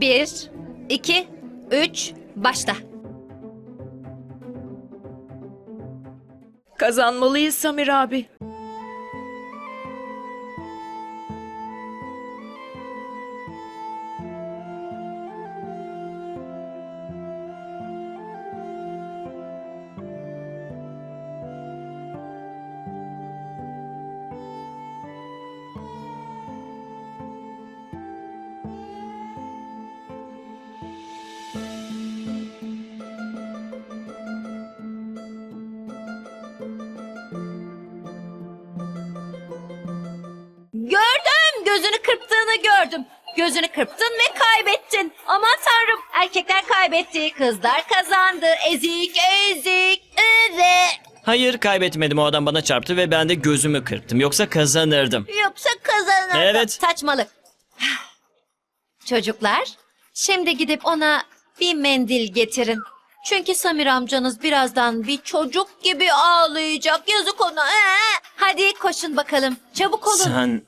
Bir, iki, üç, başla. Kazanmalıyız Samir abi. Gözünü kırptığını gördüm. Gözünü kırptın ve kaybettin. Aman tanrım, erkekler kaybetti, kızlar kazandı. Ezik, ezik, ezik. Hayır kaybetmedim o adam bana çarptı ve ben de gözümü kırptım. Yoksa kazanırdım. Yoksa kazanırdı. Evet. Saçmalık. Çocuklar, şimdi gidip ona bir mendil getirin. Çünkü Samir amcanız birazdan bir çocuk gibi ağlayacak. Yazık ona. Ee, Hadi koşun bakalım. Çabuk olun. Sen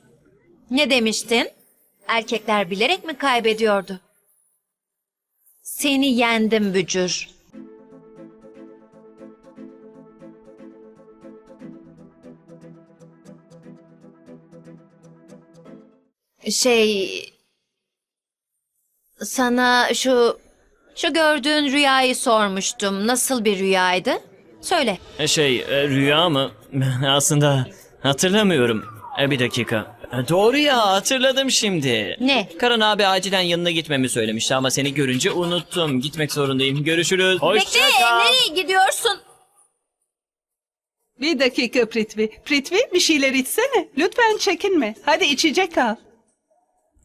Ne demiştin? Erkekler bilerek mi kaybediyordu? Seni yendim bücür. Şey... Sana şu... Şu gördüğün rüyayı sormuştum. Nasıl bir rüyaydı? Söyle. şey e, rüya mı? Aslında hatırlamıyorum. E, bir dakika. Doğru ya hatırladım şimdi. Ne? Karan abi acilen yanına gitmemi söylemişti ama seni görünce unuttum. Gitmek zorundayım. Görüşürüz. Hoşça Bekle, kal. nereye gidiyorsun? Bir dakika Pritvi. Pritvi bir şeyler içsene. Lütfen çekinme. Hadi içecek al.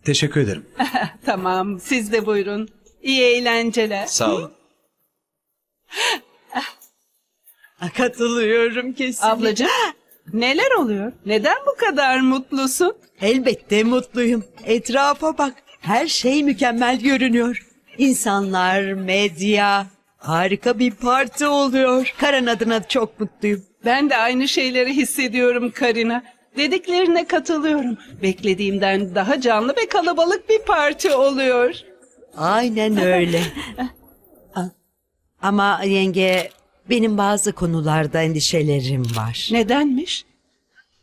Teşekkür ederim. Tamam siz de buyurun. İyi eğlenceler. Sağ olun. Katılıyorum kesin. Ablacığım neler oluyor? Neden bu kadar mutlusun? Elbette mutluyum. Etrafa bak. Her şey mükemmel görünüyor. İnsanlar, medya. Harika bir parti oluyor. Karan adına çok mutluyum. Ben de aynı şeyleri hissediyorum Karina. Dediklerine katılıyorum. Beklediğimden daha canlı ve kalabalık bir parti oluyor. Aynen öyle. Ama yenge benim bazı konularda endişelerim var. Nedenmiş?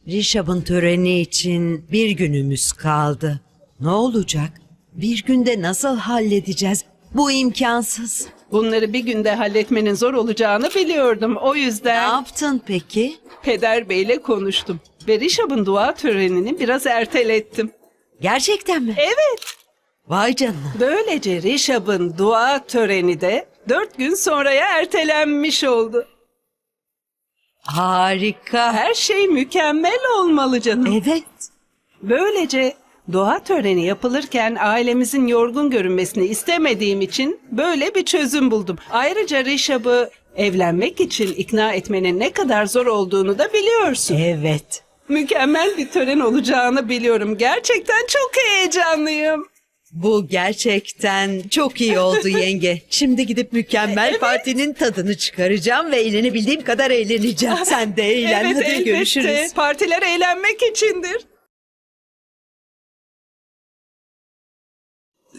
Rişab'ın töreni için bir günümüz kaldı. Ne olacak? Bir günde nasıl halledeceğiz? Bu imkansız. Bunları bir günde halletmenin zor olacağını biliyordum. O Ne yüzden yaptın peki? Peder Bey'le konuştum. Ve Rişab'ın dua törenini biraz ertelettim. Gerçekten mi? Evet. Vay canına. Böylece Rişab'ın dua töreni de dört gün sonraya ertelenmiş oldu. Harika. Her şey mükemmel olmalı canım. Evet. Böylece dua töreni yapılırken ailemizin yorgun görünmesini istemediğim için böyle bir çözüm buldum. Ayrıca Rişab'ı evlenmek için ikna etmenin ne kadar zor olduğunu da biliyorsun. Evet. Mükemmel bir tören olacağını biliyorum. Gerçekten çok heyecanlıyım. Bu gerçekten çok iyi oldu yenge. Şimdi gidip mükemmel partinin tadını çıkaracağım ve eğlenebildiğim kadar eğleneceğim. Sen de eğlen. evet Hadi elbette. görüşürüz. Partiler eğlenmek içindir.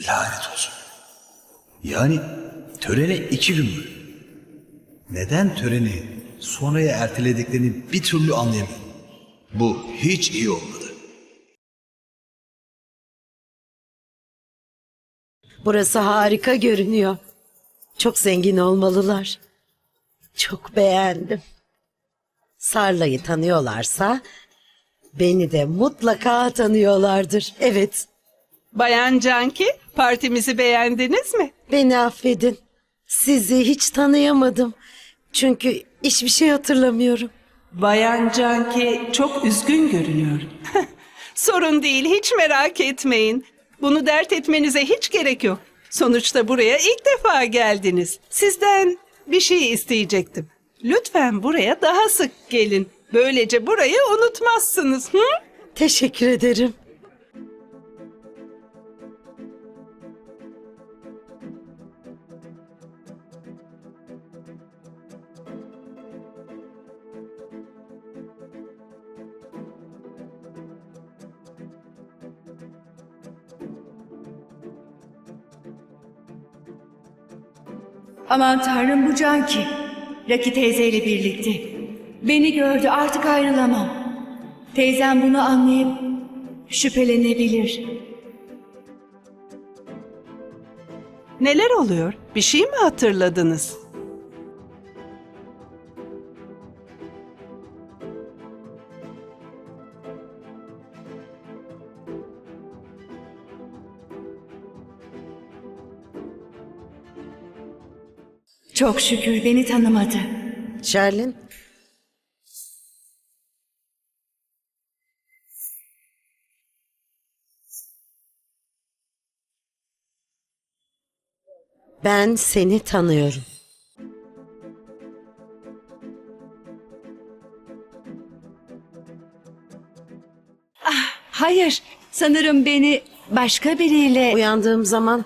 Lanet olsun. Yani törene iki gün mü? Neden töreni sonraya ertelediklerini bir türlü anlayamıyorum. Bu hiç iyi olmadı. Burası harika görünüyor. Çok zengin olmalılar. Çok beğendim. Sarla'yı tanıyorlarsa beni de mutlaka tanıyorlardır. Evet, Bayan Canki, partimizi beğendiniz mi? beni affedin. Sizi hiç tanıyamadım. Çünkü hiçbir şey hatırlamıyorum. Bayan Canki çok üzgün görünüyor. Sorun değil, hiç merak etmeyin. Bunu dert etmenize hiç gerek yok. Sonuçta buraya ilk defa geldiniz. Sizden bir şey isteyecektim. Lütfen buraya daha sık gelin. Böylece burayı unutmazsınız. Hı? Teşekkür ederim. Aman tanrım bu Canki. Raki teyzeyle birlikte. Beni gördü artık ayrılamam. Teyzem bunu anlayıp şüphelenebilir. Neler oluyor? Bir şey mi hatırladınız? Çok şükür beni tanımadı. Şerlin. Ben seni tanıyorum. Hayır, sanırım beni başka biriyle... Uyandığım zaman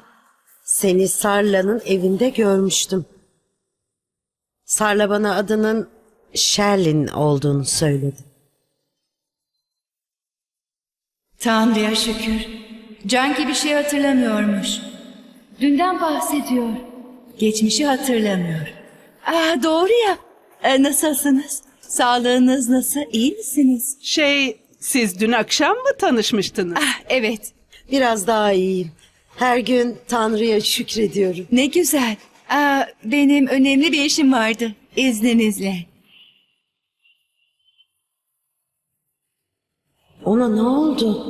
seni Sarla'nın evinde görmüştüm. Sarla bana adının Şerlin olduğunu söyledi. Tanrı'ya şükür. Canki bir şey hatırlamıyormuş. Dünden bahsediyor. Geçmişi hatırlamıyor. Ah doğru ya. E, nasılsınız? Sağlığınız nasıl? İyi misiniz? Şey, siz dün akşam mı tanışmıştınız? Ah evet. Biraz daha iyiyim. Her gün Tanrı'ya şükrediyorum. Ne güzel. Aa, benim önemli bir işim vardı. İzninizle. Ona ne oldu?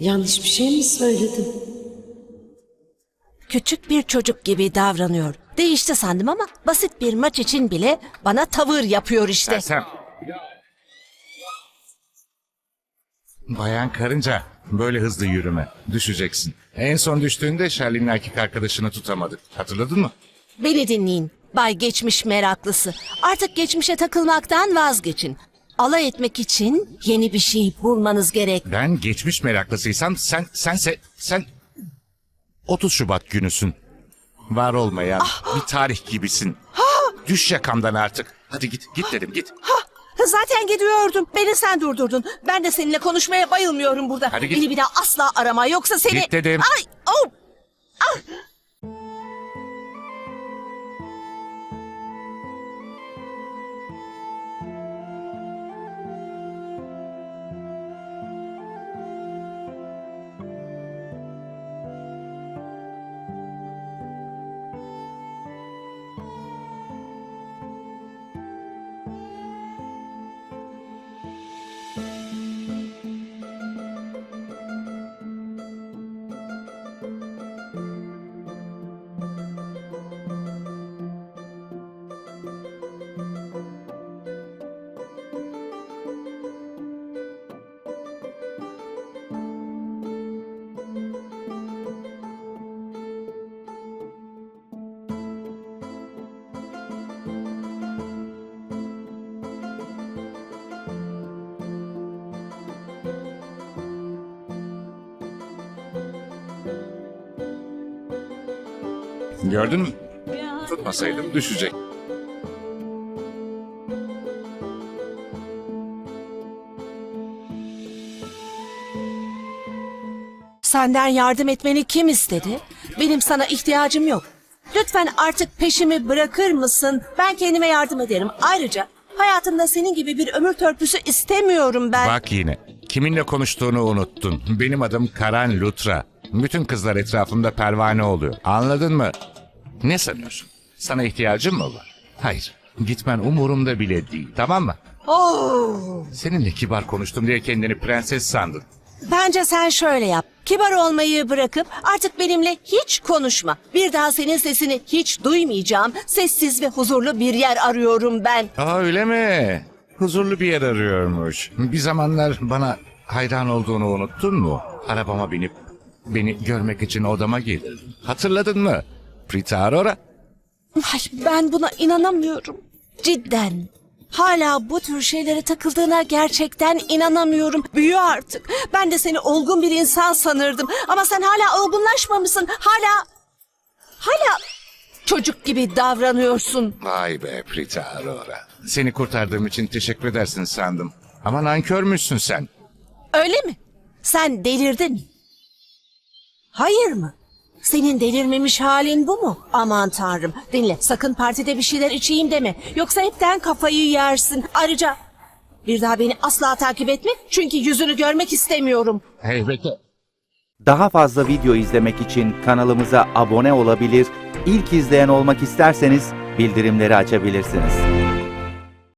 Yanlış bir şey mi söyledim? Küçük bir çocuk gibi davranıyor. Değişti sandım ama basit bir maç için bile bana tavır yapıyor işte. Sen... Bayan karınca, böyle hızlı yürüme. Düşeceksin. En son düştüğünde Sherlin'in erkek arkadaşını tutamadık. Hatırladın mı? Beni dinleyin. Bay geçmiş meraklısı. Artık geçmişe takılmaktan vazgeçin. Alay etmek için yeni bir şey bulmanız gerek. Ben geçmiş meraklısıysam sen, sense, sen... 30 Şubat günüsün. Var olmayan bir tarih gibisin. Düş yakamdan artık. Hadi git, git dedim git. Zaten gidiyordum. Beni sen durdurdun. Ben de seninle konuşmaya bayılmıyorum burada. Hadi git. Beni bir daha asla arama yoksa seni... Git dedim. Ay! Gördün mü? Tutmasaydım düşecek. Senden yardım etmeni kim istedi? Benim sana ihtiyacım yok. Lütfen artık peşimi bırakır mısın? Ben kendime yardım ederim. Ayrıca hayatımda senin gibi bir ömür törpüsü istemiyorum ben. Bak yine. Kiminle konuştuğunu unuttun. Benim adım Karan Lutra. Bütün kızlar etrafımda pervane oluyor. Anladın mı? Ne sanıyorsun? Sana ihtiyacım mı var? Hayır. Gitmen umurumda bile değil. Tamam mı? Seninle kibar konuştum diye kendini prenses sandın. Bence sen şöyle yap. Kibar olmayı bırakıp artık benimle hiç konuşma. Bir daha senin sesini hiç duymayacağım. Sessiz ve huzurlu bir yer arıyorum ben. Aa öyle mi? Huzurlu bir yer arıyormuş. Bir zamanlar bana hayran olduğunu unuttun mu? Arabama binip beni görmek için odama gelirdin. Hatırladın mı? Prita Aurora. Ay, ben buna inanamıyorum. Cidden. Hala bu tür şeylere takıldığına gerçekten inanamıyorum. Büyü artık. Ben de seni olgun bir insan sanırdım. Ama sen hala olgunlaşmamışsın. Hala... Hala çocuk gibi davranıyorsun. Vay be Prita Aurora. Seni kurtardığım için teşekkür edersin sandım. Ama nankörmüşsün sen. Öyle mi? Sen delirdin. Hayır mı? Senin delirmemiş halin bu mu? Aman tanrım. Dinle sakın partide bir şeyler içeyim deme. Yoksa hepten kafayı yersin. Ayrıca bir daha beni asla takip etme. Çünkü yüzünü görmek istemiyorum. Hey bekle. Daha fazla video izlemek için kanalımıza abone olabilir, ilk izleyen olmak isterseniz bildirimleri açabilirsiniz.